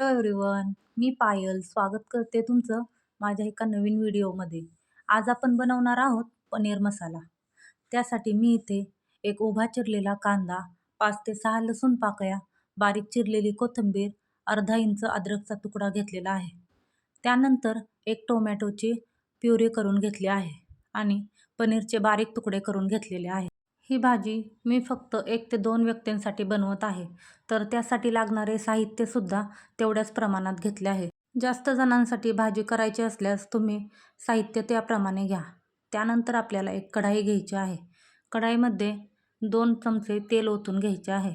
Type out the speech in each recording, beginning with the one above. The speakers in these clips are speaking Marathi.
हॅलो एव्हरीवन मी पायल. स्वागत करते तुमचं माझ्या एका नवीन व्हिडिओमध्ये. आज आपण बनवणार आहोत पनीर मसाला. त्यासाठी मी इथे एक उभा चिरलेला कांदा पाच ते सहा लसूण पाकळ्या बारीक चिरलेली कोथिंबीर अर्धा इंच अद्रकचा तुकडा घेतलेला आहे. त्यानंतर एक टोमॅटोची प्युरी करून घेतली आहे आणि पनीरचे बारीक तुकडे करून घेतलेले आहे. ही भाजी मी फक्त एक ते दोन व्यक्तींसाठी बनवत आहे तर त्यासाठी लागणारे साहित्यसुद्धा तेवढ्याच प्रमाणात घेतले आहे. जास्त जणांसाठी भाजी करायची असल्यास तुम्ही साहित्य त्याप्रमाणे घ्या. त्यानंतर आपल्याला एक कढाई घ्यायची आहे. कढाईमध्ये दोन चमचे तेल ओतून घ्यायचे आहे.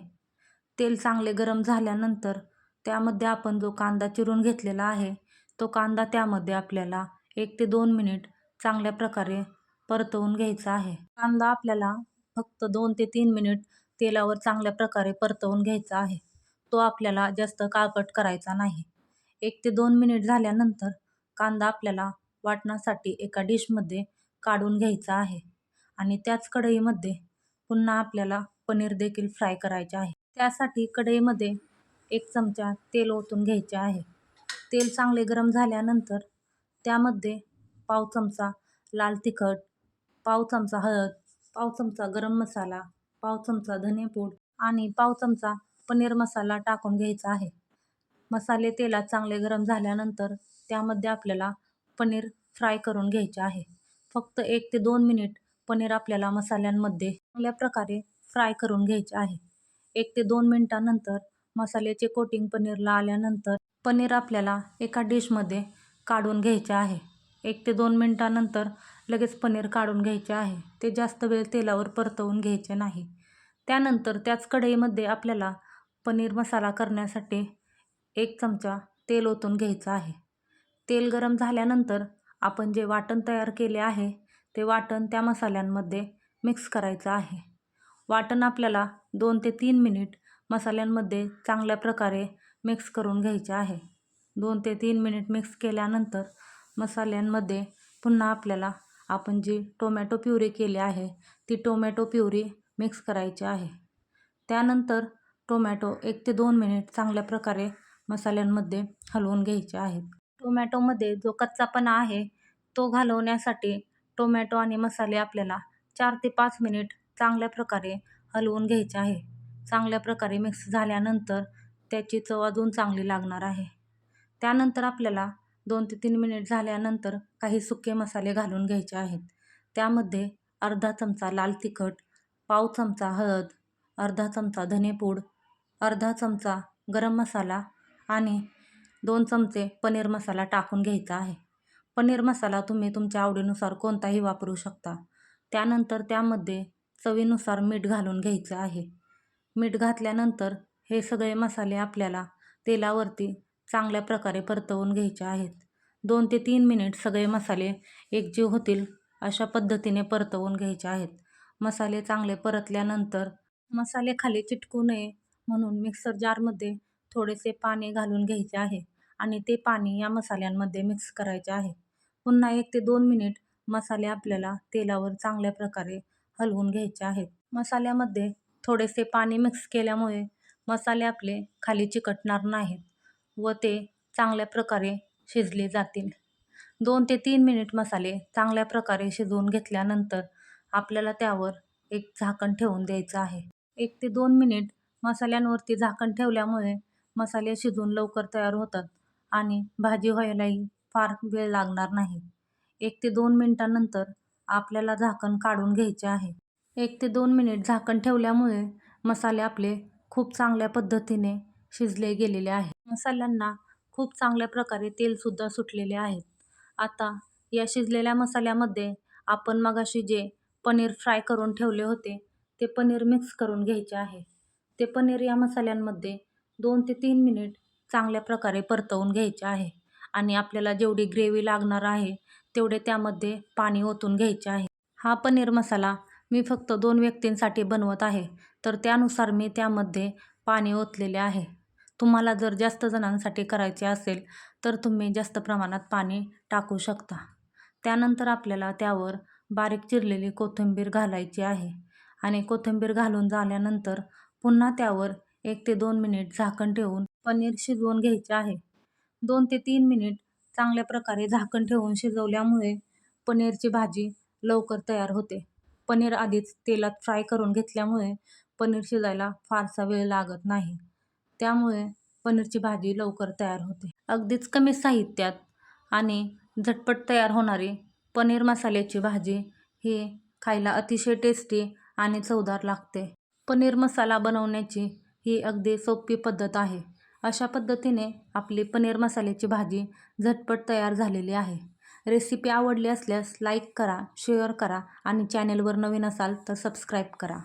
तेल चांगले गरम झाल्यानंतर त्यामध्ये आपण जो कांदा चिरून घेतलेला आहे तो कांदा त्यामध्ये आपल्याला एक ते दोन मिनिट चांगल्या प्रकारे परतवून घ्यायचा आहे. कांदा आपल्याला फक्त दोन ते तीन मिनिट तेलावर चांगल्या प्रकारे परतवून घ्यायचा आहे. तो आपल्याला जास्त काळपट करायचा नाही. एक ते दोन मिनिट झाल्यानंतर कांदा आपल्याला वाटण्यासाठी एका डिशमध्ये काढून घ्यायचा आहे आणि त्याच कढईमध्ये पुन्हा आपल्याला पनीर देखील फ्राय करायचे आहे. त्यासाठी कढईमध्ये एक चमचा तेल ओतून घ्यायचे आहे. तेल चांगले गरम झाल्यानंतर त्यामध्ये पाव चमचा लाल तिखट पाव चमचा हळद पाव चमचा गरम मसाला पाव चमचा धनेपूड आणि पाव चमचा पनीर मसाला टाकून घ्यायचा आहे. मसाले तेलात चांगले गरम झाल्यानंतर त्यामध्ये आपल्याला पनीर फ्राय करून घ्यायचे आहे. फक्त एक ते दोन मिनिट पनीर आपल्याला मसाल्यांमध्ये चांगल्या प्रकारे फ्राय करून घ्यायचे आहे. एक ते दोन मिनटानंतर मसाल्याचे कोटिंग पनीरला आल्यानंतर पनीर आपल्याला एका डिशमध्ये काढून घ्यायचे आहे. एक ते दोन मिनटानंतर लगेच पनीर काढून घ्यायचे आहे. ते जास्त वेळ तेलावर परतवून घ्यायचे नाही. त्यानंतर त्याच कढईमध्ये आपल्याला पनीर मसाला करण्यासाठी एक चमचा तेल ओतून घ्यायचं आहे. तेल गरम झाल्यानंतर आपण जे वाटण तयार केले आहे ते वाटण त्या मसाल्यांमध्ये मिक्स करायचं आहे. वाटण आपल्याला दोन ते तीन मिनिट मसाल्यांमध्ये चांगल्या प्रकारे मिक्स करून घ्यायचे आहे. दोन ते तीन मिनिट मिक्स केल्यानंतर मसाल्यांमध्ये पुन्हा आपल्याला आपण जी टोमॅटो प्युरी केली आहे ती टोमॅटो प्युरी मिक्स करायची आहे. त्यानंतर टोमॅटो एक ते दोन मिनिट चांगल्या प्रकारे मसाल्यांमध्ये हलवून घ्यायचे आहेत. टोमॅटोमध्ये जो कच्चापणा आहे तो घालवण्यासाठी टोमॅटो आणि मसाले आपल्याला चार ते पाच मिनिट चांगल्या प्रकारे हलवून घ्यायचे आहे. चांगल्या प्रकारे मिक्स झाल्यानंतर त्याची चव अजून चांगली लागणार आहे. त्यानंतर आपल्याला दोन ते तीन मिनिट झाल्यानंतर काही सुके मसाले घालून घ्यायचे आहेत. त्यामध्ये अर्धा चमचा लाल तिखट पाव चमचा हळद अर्धा चमचा धनेपूड अर्धा चमचा गरम मसाला आणि दोन चमचे पनीर मसाला टाकून घ्यायचा आहे. पनीर मसाला तुम्ही तुमच्या आवडीनुसार कोणताही वापरू शकता. त्यानंतर त्यामध्ये चवीनुसार मीठ घालून घ्यायचं आहे. मीठ घातल्यानंतर हे सगळे मसाले आपल्याला तेलावरती चांगल्या प्रकारे परतवून घ्यायचे आहेत. दोन ते तीन मिनिट सगळे मसाले एकजीव होतील अशा पद्धतीने परतवून घ्यायचे आहेत. मसाले चांगले परतल्यानंतर मसाले खाली चिटकू नये म्हणून मिक्सर जारमध्ये थोडेसे पाणी घालून घ्यायचे आहे आणि ते पाणी या मसाल्यांमध्ये मिक्स करायचे आहे. पुन्हा एक ते दोन मिनिट मसाले आपल्याला तेलावर चांगल्या प्रकारे हलवून घ्यायचे आहेत. मसाल्यामध्ये थोडेसे पाणी मिक्स केल्यामुळे मसाले आपले खाली चिकटणार नाहीत. व ते चांगल्या प्रकारे शिजले जातील. दोन ते तीन मिनिट मसाले चांगल्या प्रकारे शिजवून घेतल्यानंतर आपल्याला त्यावर एक झाकण ठेवून द्यायचं आहे. एक ते दोन मिनिट मसाल्यांवरती झाकण ठेवल्यामुळे मसाले शिजून लवकर तयार होतात आणि भाजी व्हायलाही फार वेळ लागणार नाही. एक ते दोन मिनटानंतर आपल्याला झाकण काढून घ्यायचे आहे. एक ते दोन मिनिट झाकण ठेवल्यामुळे मसाले आपले खूप चांगल्या पद्धतीने शिजले गेलेले आहे मसाल्यांना खूप चांगल्या प्रकारे तेलसुद्धा सुटलेले आहेत. आता या शिजलेल्या मसाल्यामध्ये आपण मगाशी जे पनीर फ्राय करून ठेवले होते ते पनीर मिक्स करून घ्यायचे आहे. ते पनीर या मसाल्यांमध्ये दोन ते तीन मिनिट चांगल्या प्रकारे परतवून घ्यायचे आहे आणि आपल्याला जेवढी ग्रेव्ही लागणार आहे तेवढे त्यामध्ये पाणी ओतून घ्यायचे आहे. हा पनीर मसाला मी फक्त दोन व्यक्तींसाठी बनवत आहे तर त्यानुसार मी त्यामध्ये पाणी ओतलेले आहे. तुम्हाला जर जास्त जणांसाठी करायचे असेल तर तुम्ही जास्त प्रमाणात पाणी टाकू शकता. त्यानंतर आपल्याला त्यावर बारीक चिरलेली कोथिंबीर घालायची आहे आणि कोथिंबीर घालून झाल्यानंतर पुन्हा त्यावर एक ते दोन मिनिट झाकण ठेवून पनीर शिजवून घ्यायचे आहे. दोन ते तीन मिनिट चांगल्या प्रकारे झाकण ठेवून शिजवल्यामुळे पनीरची भाजी लवकर तयार होते. पनीर आधीच तेलात फ्राय करून घेतल्यामुळे पनीर शिजायला फारसा वेळ लागत नाही. त्यामुळे पनीरची भाजी लवकर तयार होते. अगदीच कमी साहित्यात आणि झटपट तयार होणारी पनीर मसाल्याची भाजी ही खायला अतिशय टेस्टी आणि चवदार लागते. पनीर मसाला बनवण्याची ही अगदी सोपी पद्धत आहे. अशा पद्धतीने आपली पनीर मसाल्याची भाजी झटपट तयार झालेली आहे. रेसिपी आवडली असल्यास लाईक करा शेअर करा आणि चॅनेलवर नवीन असाल तर सबस्क्राईब करा.